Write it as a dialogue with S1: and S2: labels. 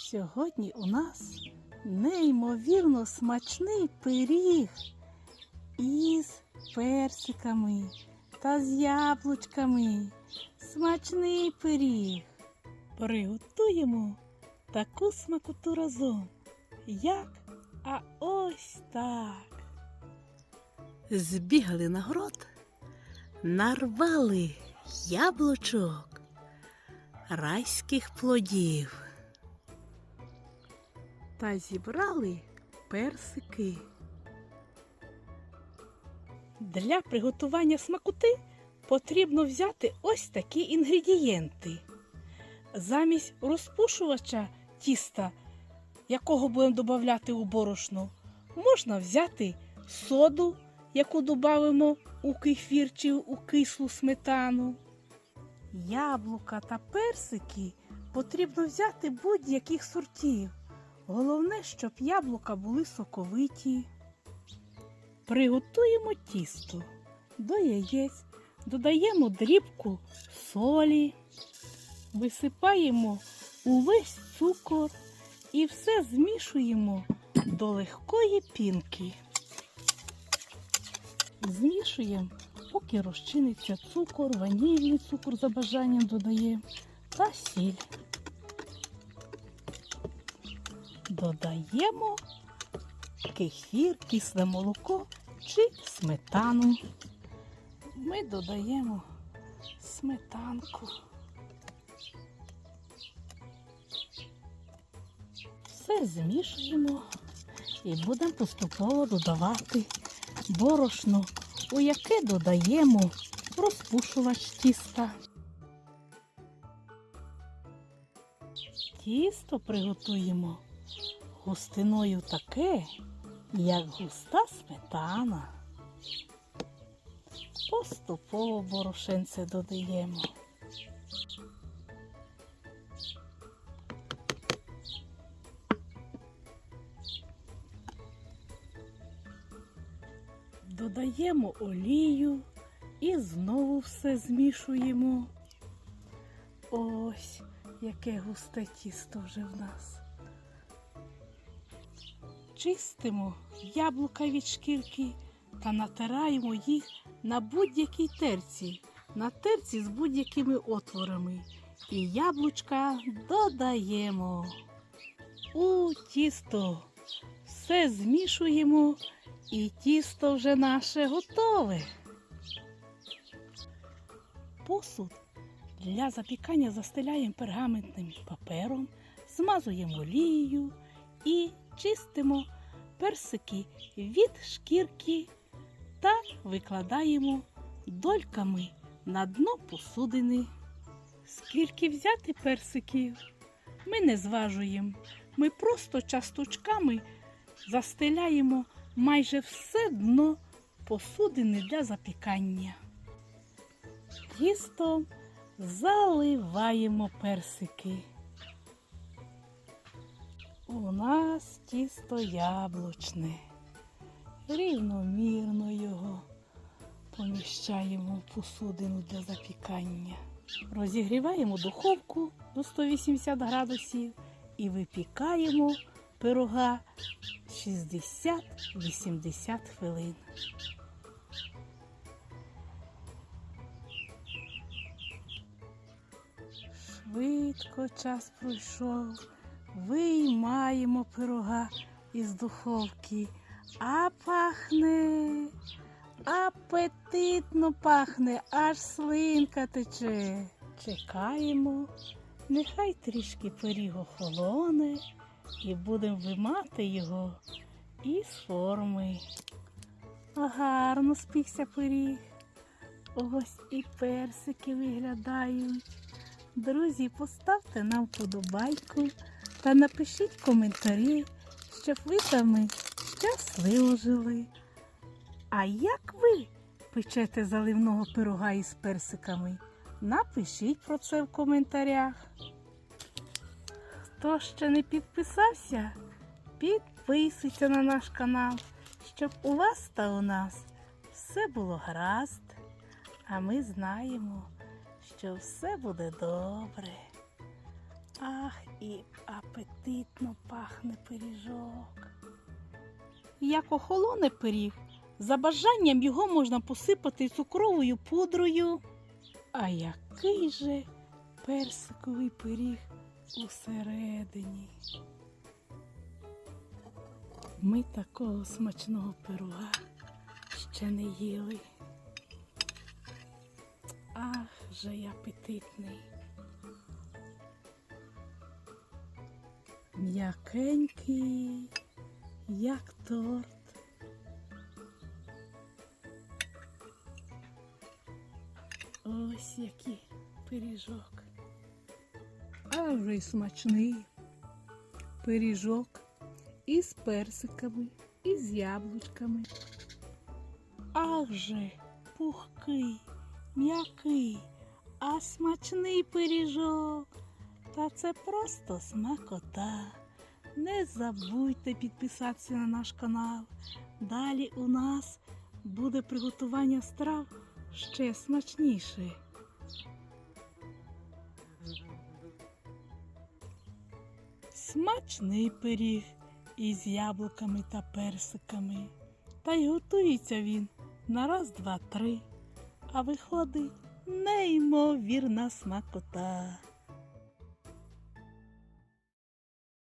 S1: Сьогодні у нас неймовірно смачний пиріг із персиками та з яблучками. Смачний пиріг. Приготуємо таку смакоту разом. Як? А ось так. Збігали на город, нарвали яблучок, райських плодів та зібрали персики. Для приготування смакоти потрібно взяти ось такі інгредієнти. Замість розпушувача тіста, якого будемо додати у борошно, можна взяти соду, яку додамо у кефір чи у кислу сметану. Яблука та персики потрібно взяти будь-яких сортів. Головне, щоб яблука були соковиті. Приготуємо тісто. До яєць додаємо дрібку солі, висипаємо увесь цукор і все змішуємо до легкої пінки. Змішуємо, поки розчиниться цукор, ванільний цукор за бажанням додаємо та сіль. Додаємо кефір, кисле молоко чи сметану. Ми додаємо сметанку. Все змішуємо і будемо поступово додавати борошно, у яке додаємо розпушувач тіста. Тісто приготуємо густиною таке, як густа сметана. Поступово борошенце додаємо. Додаємо олію і знову все змішуємо. Ось яке густе тісто вже в нас. Чистимо яблука від шкірки та натираємо їх на будь-якій терці, на терці з будь-якими отворами. І яблучка додаємо у тісто. Все змішуємо, і тісто вже наше готове. Посуд для запікання застеляємо пергаментним папером, змазуємо олією і чистимо персики від шкірки та викладаємо дольками на дно посудини. Скільки взяти персиків? Ми не зважуємо. Ми просто часточками застеляємо майже все дно посудини для запікання. Тістом заливаємо персики. У нас тісто яблучне. Рівномірно його поміщаємо в посудину для запікання. Розігріваємо духовку до 180 градусів і випікаємо пирога 60-80 хвилин. Швидко час пройшов. Виймаємо пирога із духовки, а пахне, апетитно пахне, аж слинка тече. Чекаємо, нехай трішки пиріг охолоне і будемо вимати його із форми. Гарно спікся пиріг. Ось і персики виглядають. Друзі, поставте нам вподобайку та напишіть коментарі, щоб ви там щасливо жили. А як ви печете заливного пирога із персиками? Напишіть про це в коментарях. Хто ще не підписався, підписуйся на наш канал, щоб у вас та у нас все було гаразд. А ми знаємо, що все буде добре. Ах, І апетитно пахне пиріжок. Як охолоне пиріг, за бажанням його можна посипати цукровою пудрою. А який же персиковий пиріг усередині. Ми такого смачного пирога ще не їли. Ах, же й апетитний. М'якенький, як торт. Ось який пиріжок. А вже й смачний пиріжок із персиками, і з яблучками. Ах же, пухкий, м'який, а смачний пиріжок. Та це просто смакота. Не забудьте підписатися на наш канал. Далі у нас буде приготування страв ще смачніше. Смачний пиріг із яблуками та персиками. Та й готується він на раз, два, три. А виходить неймовірна смакота.